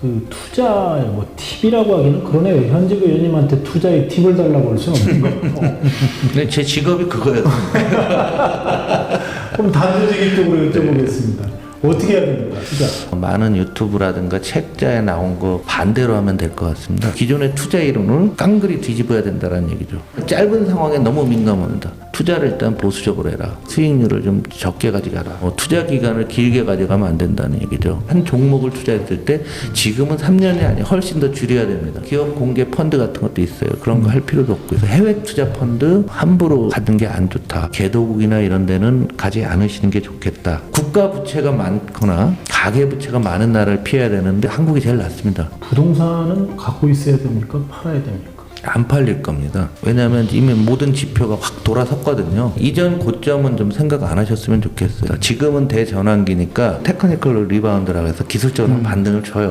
그 투자 뭐 팁이라고 하기는 그러네요. 현직 의원님한테 투자의 팁을 달라고 할 수는 없는 거고. 근데 제 직업이 그거예요. 그럼 단도직입적으로 여쭤보겠습니다. 어떻게 해야 됩니까? 투자. 많은 유튜브라든가 책자에 나온 거 반대로 하면 될 것 같습니다. 기존의 투자 이론을 깡그리 뒤집어야 된다는 얘기죠. 짧은 상황에 너무 민감합니다. 투자를 일단 보수적으로 해라. 수익률을 좀 적게 가져가라. 어, 투자 기간을 길게 가져가면 안 된다는 얘기죠. 한 종목을 투자했을 때 지금은 3년이 아니라 훨씬 더 줄여야 됩니다. 기업 공개 펀드 같은 것도 있어요. 그런 거 할 필요도 없고. 해외 투자 펀드 함부로 가는 게 안 좋다. 개도국이나 이런 데는 가지 않으시는 게 좋겠다. 국가 부채가 많거나 가계 부채가 많은 나라를 피해야 되는데 한국이 제일 낫습니다. 부동산은 갖고 있어야 됩니까? 팔아야 됩니까? 안 팔릴 겁니다. 왜냐하면 이미 모든 지표가 확 돌아섰거든요. 이전 고점은 좀 생각 안 하셨으면 좋겠어요. 지금은 대전환기니까 테크니컬 리바운드라고 해서 기술적으로 반등을 줘요.